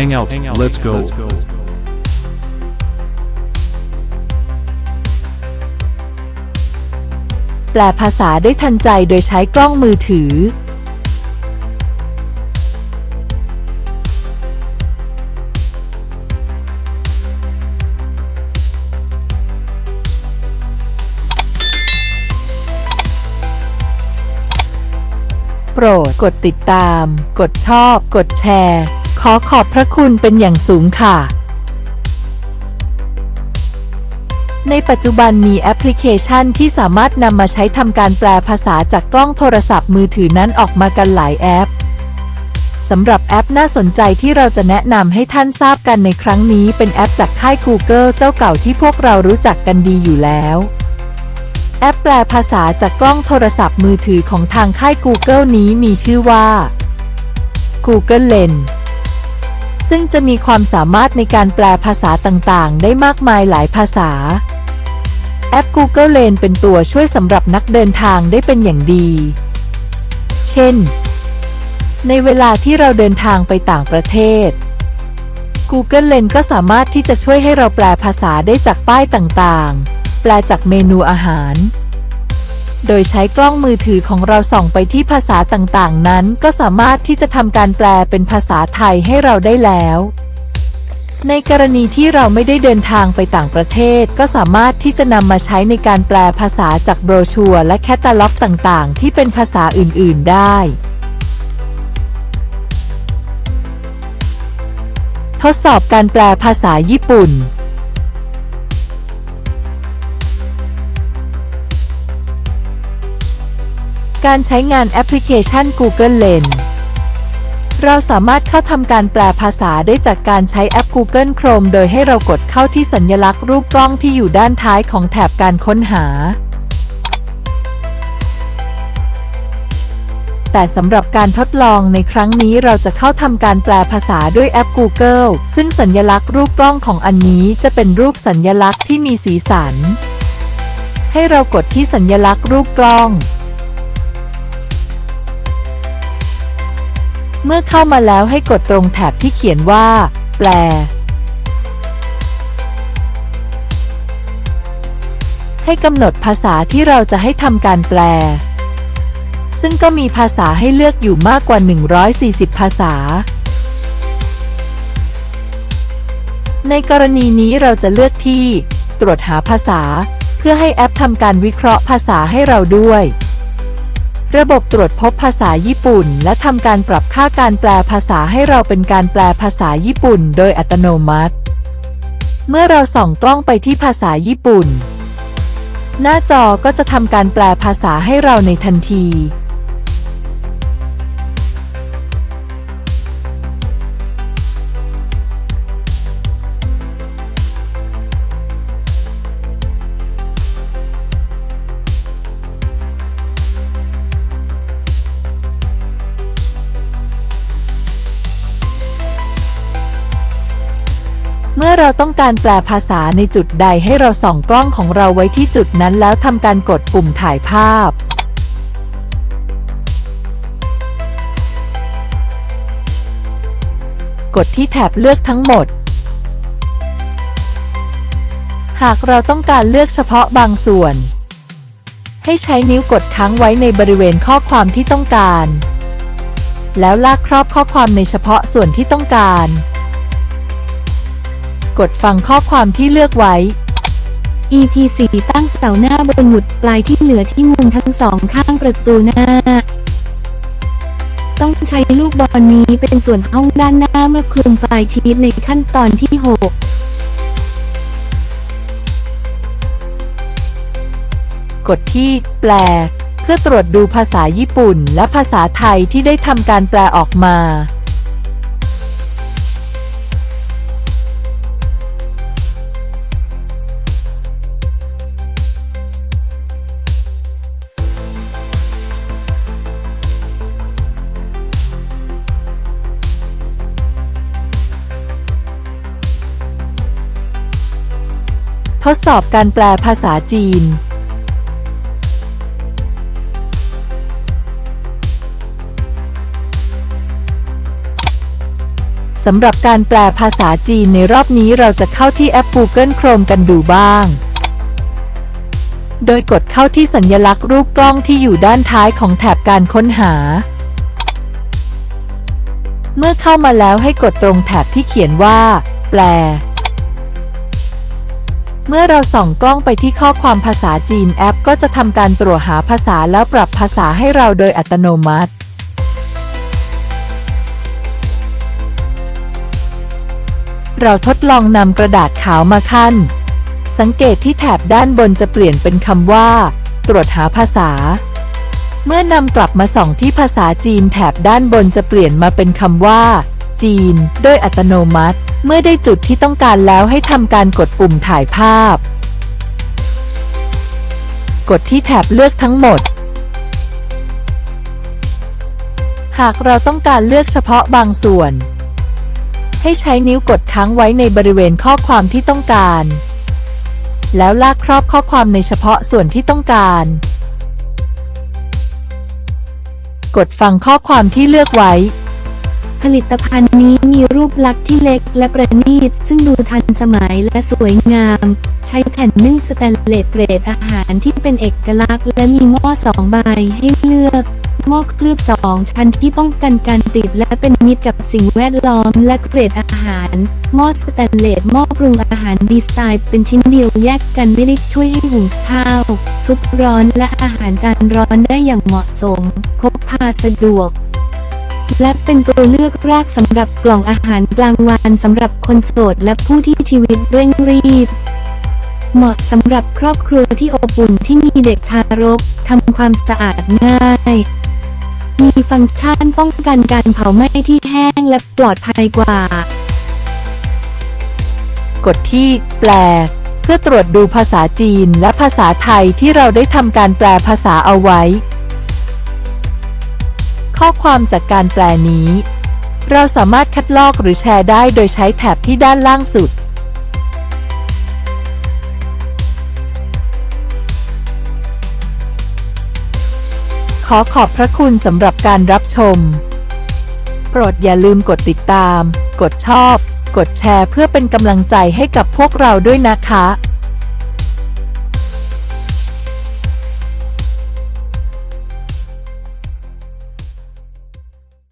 Hang out. Let's go. แปลภาษาได้ทันใจโดยใช้กล้องมือถือ โปรดกดติดตาม กดชอบ กดแชร์ ขอขอบพระคุณเป็นอย่างสูงค่ะ ในปัจจุบันมีแอปพลิเคชันที่สามารถนำมาใช้ทำการแปลภาษาจากกล้องโทรศัพท์มือถือนั้นออกมากันหลายแอปสำหรับแอปน่าสนใจที่เราจะแนะนำให้ท่านทราบกันในครั้งนี้เป็นแอปจากค่าย Google เจ้าเก่าที่พวกเรารู้จักกันดีอยู่แล้วแอปแปลภาษาจากกล้องโทรศัพท์มือถือของทางค่าย Google นี้มีชื่อว่า Google Lens ซึ่งจะมีความสามารถในการแปลภาษาต่างๆ ได้มากมายหลายภาษา แอป Google Lens เป็นตัวช่วยสำหรับนักเดินทางได้เป็นอย่างดี เช่น ในเวลาที่เราเดินทางไปต่างประเทศ Google Lens ก็สามารถที่จะช่วยให้เราแปลภาษาได้จากป้ายต่างๆ แปลจากเมนูอาหาร โดยใช้กล้องมือถือของเราส่องไปที่ภาษาต่างๆ นั้น ก็สามารถที่จะทำการแปลเป็นภาษาไทยให้เราได้แล้ว ในกรณีที่เราไม่ได้เดินทางไปต่างประเทศ ก็สามารถที่จะนำมาใช้ในการแปลภาษาจากโบรชัวร์และแคตตาล็อกต่างๆ ที่เป็นภาษาอื่นๆ ได้ทดสอบการแปลภาษาญี่ปุ่น การใช้งานแอปพลิเคชัน Google Lens เราสามารถเข้าทำการแปลภาษาได้จากการใช้แอป Google Chrome โดยให้เรากดเข้าที่สัญลักษณ์รูปกล้องที่อยู่ด้านท้ายของแถบการค้นหา แต่สำหรับการทดลองในครั้งนี้เราจะเข้าทำการแปลภาษาด้วยแอป Google ซึ่งสัญลักษณ์รูปกล้องของอันนี้จะเป็นรูปสัญลักษณ์ที่มีสีสัน ให้เรากดที่สัญลักษณ์รูปกล้อง เมื่อเข้ามาแล้วให้กดตรงแถบที่เขียนว่า แปล ให้กำหนดภาษาที่เราจะให้ทำการแปล ซึ่งก็มีภาษาให้เลือกอยู่มากกว่า 140 ภาษา ในกรณีนี้เราจะเลือกที่ ตรวจหาภาษา เพื่อให้แอปทำการวิเคราะห์ภาษาให้เราด้วย ระบบตรวจพบภาษาญี่ปุ่น และทำการปรับค่าการแปลภาษาให้เราเป็นการแปลภาษาญี่ปุ่น โดยอัตโนมัติ เมื่อเราส่องกล้องไปที่ภาษาญี่ปุ่น หน้าจอก็จะทำการแปลภาษาให้เราในทันที เราต้องการแปลภาษาในจุดใดให้เราส่องกล้องของเราไว้ที่จุดนั้นแล้วทำการกดปุ่มถ่ายภาพ กดที่แถบเลือกทั้งหมด หากเราต้องการเลือกเฉพาะบางส่วน ให้ใช้นิ้วกดค้างไว้ในบริเวณข้อความที่ต้องการ แล้วลากครอบข้อความในเฉพาะส่วนที่ต้องการ กดฟังข้อความที่เลือกไว้ EP 4 ตั้งเสาหน้าบนหมุดปลายที่เหลือที่มุมทั้งสองข้างประตูหน้า ต้องใช้ลูกบอลนี้เป็นส่วนห้องด้านหน้าเมื่อคลุมปลายชีสในขั้นตอนที่ 6 กดที่แปล เพื่อตรวจดูภาษาญี่ปุ่นและภาษาไทยที่ได้ทำการแปลออกมา ทดสอบการแปลภาษาจีน สำหรับการแปลภาษาจีนในรอบนี้เราจะเข้าที่แอป Google Chrome กันดูบ้าง โดยกดเข้าที่สัญลักษณ์รูปกล้องที่อยู่ด้านท้ายของแถบการค้นหา เมื่อเข้ามาแล้วให้กดตรงแถบที่เขียนว่า แปล เมื่อเราส่องกล้องไปที่ข้อความภาษาจีนแอปก็จะทำการตรวจหาภาษาแล้วปรับภาษาให้เราโดยอัตโนมัติ เราทดลองนำกระดาษขาวมาขั้น สังเกตที่แถบด้านบนจะเปลี่ยนเป็นคำว่า ตรวจหาภาษา เมื่อนำกลับมาส่องที่ภาษาจีนแถบด้านบนจะเปลี่ยนมาเป็นคำว่า จีน โดยอัตโนมัติ เมื่อได้จุดที่ต้องการแล้วให้ทำการกดปุ่มถ่ายภาพ กดที่แถบเลือกทั้งหมด หากเราต้องการเลือกเฉพาะบางส่วน ให้ใช้นิ้วกดค้างไว้ในบริเวณข้อความที่ต้องการ แล้วลากครอบข้อความในเฉพาะส่วนที่ต้องการกดฟังข้อความที่เลือกไว้ ผลิตภัณฑ์นี้มีรูปลักษณ์ที่เล็กและประณีต ซึ่งดูทันสมัยและสวยงาม ใช้แผ่นนึ่งสแตนเลสเกรดอาหารที่เป็นเอกลักษณ์ และมีหม้อสองใบให้เลือกหม้อเคลือบสองชั้นที่ป้องกันการติดและเป็นมิตรกับสิ่งแวดล้อมและเกรดอาหารหม้อสแตนเลสหม้อปรุงอาหารดีไซน์เป็นชิ้นเดียวแยกกันไม่ได้ช่วยให้หุงข้าวซุปร้อนและอาหารจานร้อนได้อย่างเหมาะสมพกพาสะดวก และเป็นตัวเลือกแรกสำหรับกล่องอาหารกลางวันสำหรับคนโสดและผู้ที่ชีวิตเร่งรีบ เหมาะสำหรับครอบครัวที่อบอุ่นที่มีเด็กทารกทำความสะอาดง่าย มีฟังก์ชันป้องกันการเผาไหม้ที่แห้งและปลอดภัยกว่า กดที่แปลเพื่อตรวจดูภาษาจีนและภาษาไทยที่เราได้ทำการแปลภาษาเอาไว้ ข้อความจากการแปลนี้ เราสามารถคัดลอกหรือแชร์ได้โดยใช้แถบที่ด้านล่างสุด ขอขอบพระคุณสำหรับการรับชม โปรดอย่าลืมกดติดตาม กดชอบ กดแชร์เพื่อเป็นกำลังใจให้กับพวกเราด้วยนะคะ